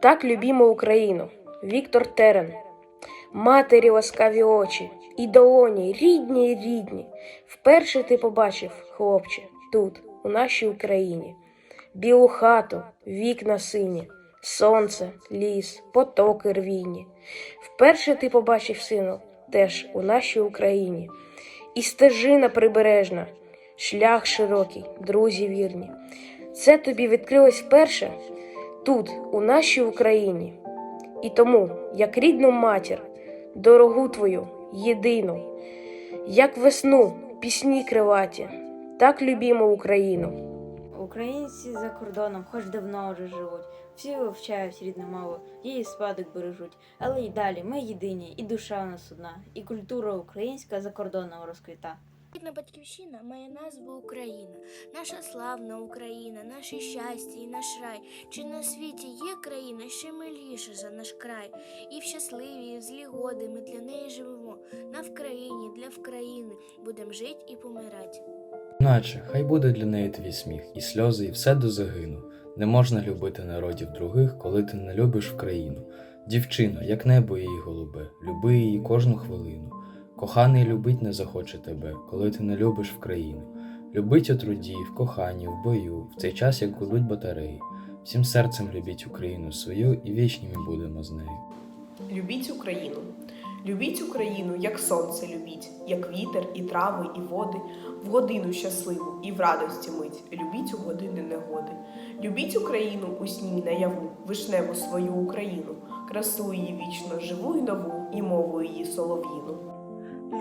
Так любімо Україну. Віктор Терен. Матері ласкаві очі, і долоні, рідні, і рідні. Вперше ти побачив, хлопче, тут, у нашій Україні. Білу хату, вікна сині, сонце, ліс, потоки рвійні. Вперше ти побачив, сину, теж у нашій Україні. І стежина прибережна, шлях широкий, друзі вірні. Це тобі відкрилось вперше тут, у нашій Україні. І тому, як рідну матір, дорогу твою, єдину, як весну, пісні крилаті, так любімо Україну. Українці за кордоном, хоч давно вже живуть, всі вивчають рідну мову, її спадок бережуть. Але й далі ми єдині, і душа у нас одна, і культура українська за кордоном розквіта. Рідна батьківщина має назву Україна, наша славна Україна, наше щастя і наш рай. Чи на світі є країна ще миліша за наш край? І в щасливі, і в злі годи ми для неї живемо. На Вкраїні, для Вкраїни будем жить і помирать. Наче, хай буде для неї твій сміх, і сльози, і все до загину. Не можна любити народів других, коли ти не любиш Вкраїну. Дівчино, як небо її голубе, люби її кожну хвилину. Коханий любить не захоче тебе, коли ти не любиш Вкраїну. Любить у труді, в коханні, в бою, в цей час, як гудуть батареї. Всім серцем любіть Україну свою, і вічні ми будемо з нею. Любіть Україну. Любіть Україну, як сонце любіть, як вітер, і трави, і води, в годину щасливу і в радості мить. Любіть у години негоди. Любіть Україну у сні наяву, вишневу свою Україну, красу її вічно, живу і нову, і мову її солов'їну.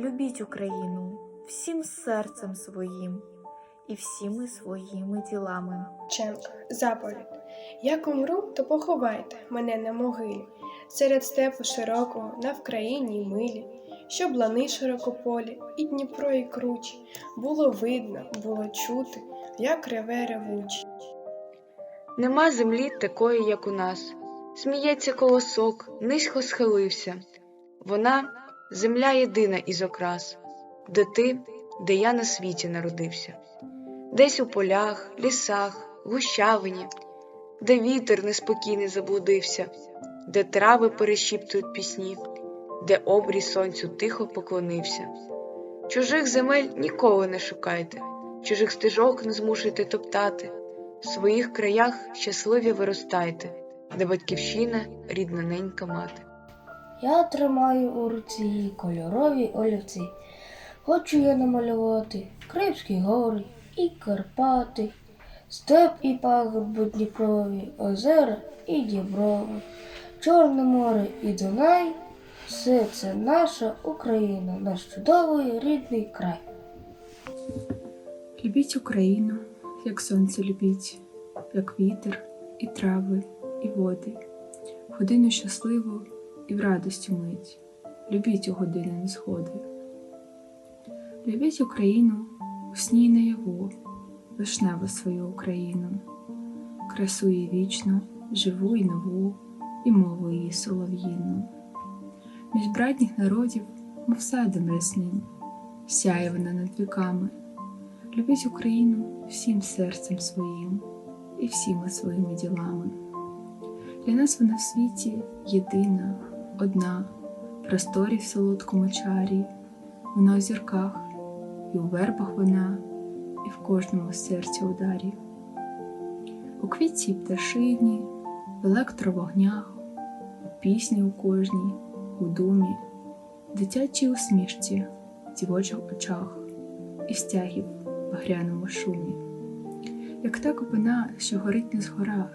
Любіть Україну всім серцем своїм і всіми своїми ділами. Ченка, заповідь. Як умру, то поховайте мене на могилі, серед степу широкого, на Вкраїні й милі, щоб лани широкополі, і Дніпро, і кручі, було видно, було чути, як реве ревучі. Нема землі такої, як у нас. Сміється колосок, низько схилився. Вона земля єдина із окрас, де ти, де я на світі народився. Десь у полях, лісах, гущавині, де вітер неспокійний заблудився, де трави перешіптують пісні, де обрій сонцю тихо поклонився. Чужих земель ніколи не шукайте, чужих стежок не змушуйте топтати. В своїх краях щасливі виростайте, де батьківщина рідна ненька мати. Я тримаю у руці кольорові олівці. Хочу я намалювати Кримські гори і Карпати, степ і пагорби Дніпрові, озера і Діброви, Чорне море і Дунай. Все це наша Україна, наш чудовий рідний край. Любіть Україну, як сонце любіть, як вітер, і трави, і води, годину щасливу і в радості мить. Любіть у години незгоди. Любіть Україну у сні й наяву, вишневу свою Україну, красу її вічну, живу й нову, і мову її солов'їну. Між братніх народів, мов садом рясним, сяє вона над віками. Любіть Україну всім серцем своїм і всіма своїми ділами. Для нас вона в світі єдина, одна, в просторі в солодкому чарі, вона у зірках, і у вербах вона, і в кожному серці ударі. У квітці пташині, в електровогнях, у пісні у кожній, у думі, в дитячій усмішці, в дівочих очах і стягів в багряному шумі. Як та копина, що горить не згора,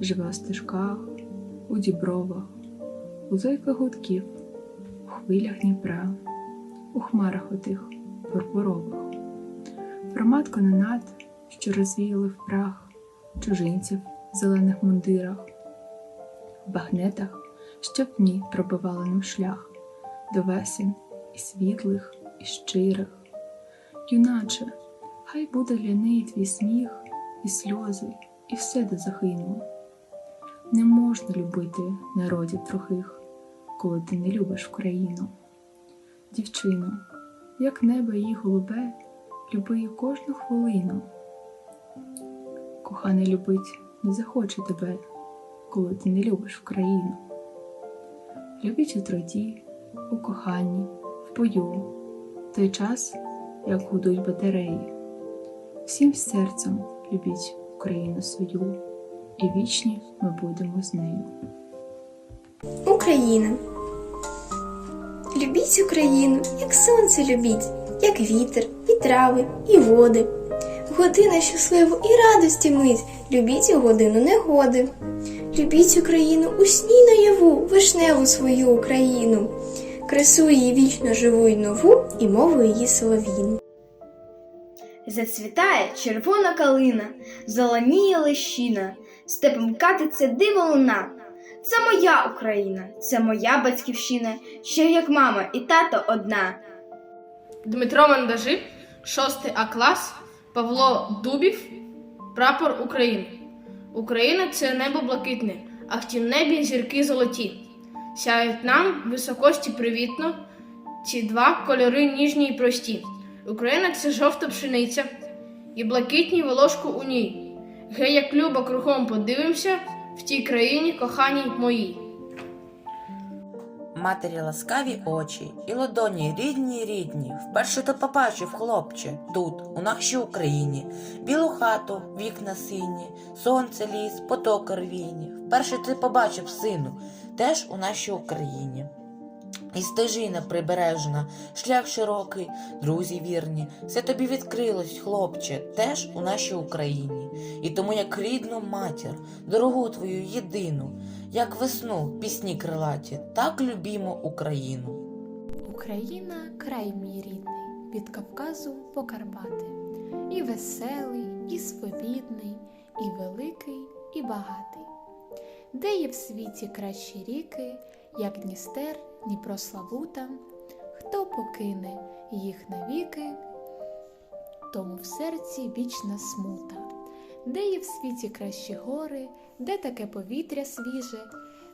живе у стежках, у дібровах, у зойках гудків, у хвилях Дніпра, у хмарах отих пурпурових, Аромат кононат, що розвіяли в прах чужинців в зелених мундирах, в багнетах, щоб дні пробивали нам шлях до весень і світлих, і щирих. Юначе, хай буде для неї твій сміх, і сльози, і все до загину. Не можна любити народів трохих, коли ти не любиш Україну. Дівчино, як небо її голубе, люби кожну хвилину. Коханий любить не захоче тебе, коли ти не любиш Україну. Любіть у труді, у коханні, в бою, в той час, як гудуть батареї. Всім серцем любіть Україну свою, і вічні ми будемо з нею. Україна. Любіть Україну, як сонце любіть, як вітер, і трави, і води. В годину щасливу і радості мить, любіть у годину негоди. Любіть Україну у сні наяву, вишневу свою Україну, красу її вічно живу й нову, і мову її солов'їну. Зацвітає червона калина, зеленіє лещина, степом катиться диво луна. Це моя Україна, це моя батьківщина, ще як мама і тато одна. Дмитро Мандажик, 6 А клас, Павло Дубів, Прапор України. Україна це небо блакитне, а в тім небі зірки золоті. Сяють нам високості привітно, ці два кольори ніжні й прості. Україна це жовта пшениця і блакитні волошку у ній. Гей, як любо кругом подивимося в тій країні коханій моїй. Матері ласкаві очі, і ладоні рідні, рідні. Вперше ти побачив, хлопче, тут, у нашій Україні, білу хату, вікна сині, сонце ліс, потоки рвіні. Вперше ти побачив сину, теж у нашій Україні. І стежина прибережна, шлях широкий, друзі вірні, все тобі відкрилось, хлопче, теж у нашій Україні. І тому, як рідну матір, дорогу твою єдину, як весну, пісні крилаті, так любімо Україну. Україна край мій рідний, від Кавказу по Карпати. І веселий, і свобідний, і великий, і багатий. Де є в світі кращі ріки, як Дністер, Дніпро Славута, хто покине їх навіки, тому в серці вічна смута. Де є в світі кращі гори, де таке повітря свіже,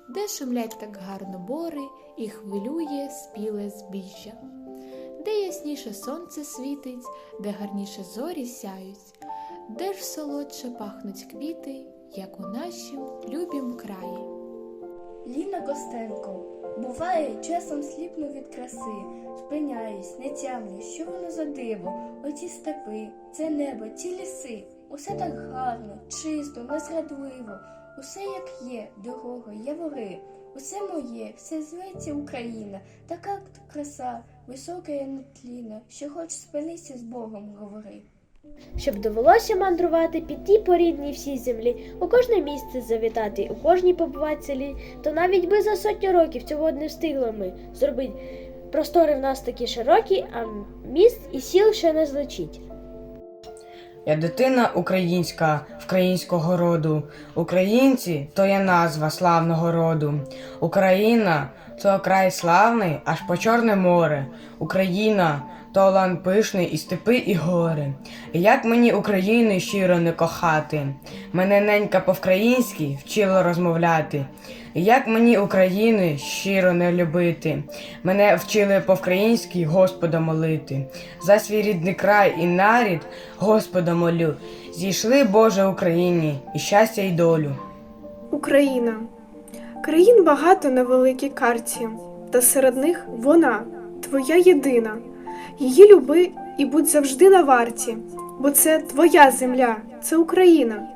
де шумлять так гарно бори і хвилює спіле збіжжя, де ясніше сонце світить, де гарніше зорі сяють, де ж солодше пахнуть квіти, як у нашім любім краї. Ліна Костенко. Буває, часом сліпну від краси, спиняюсь, не тямлю, що воно за диво, оті степи, це небо, ті ліси, усе так гарно, чисто, незрадливо, усе як є, дорога, явори, усе моє, все зветься Україна, така краса, висока і нетлінна, що хоч спинися з Богом говори. Щоб довелося мандрувати під ті порідній всій землі, у кожне місце завітати, у кожній побувати селі, то навіть би за сотню років цього не встигли ми зробити. Простори в нас такі широкі, а міст і сіл ще не злечить. Я дитина українська, українського роду. Українці то є назва славного роду. Україна то край славний, аж по Чорне море. Україна то лан пишний і степи, і гори. Як мені України щиро не кохати, мене ненька по-вкраїнськи вчила розмовляти. Як мені України щиро не любити, мене вчили по-вкраїнськи Господа молити. За свій рідний край і нарід Господа молю. Зійшли Боже Україні і щастя й долю. Україна. Країн багато на великій карті, та серед них вона, твоя єдина. Її люби і будь завжди на варті, бо це твоя земля, це Україна.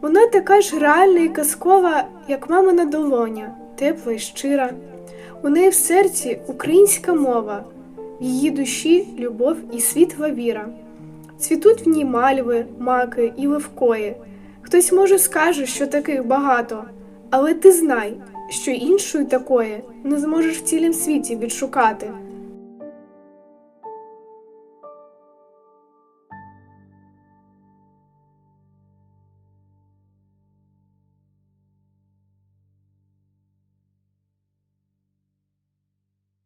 Вона така ж реальна і казкова, як мамина долоня, тепла і щира. У неї в серці українська мова, в її душі любов і світла віра. Цвітуть в ній мальви, маки і левкої. Хтось може скаже, що таких багато, але ти знай, що іншої такої не зможеш в цілім світі відшукати.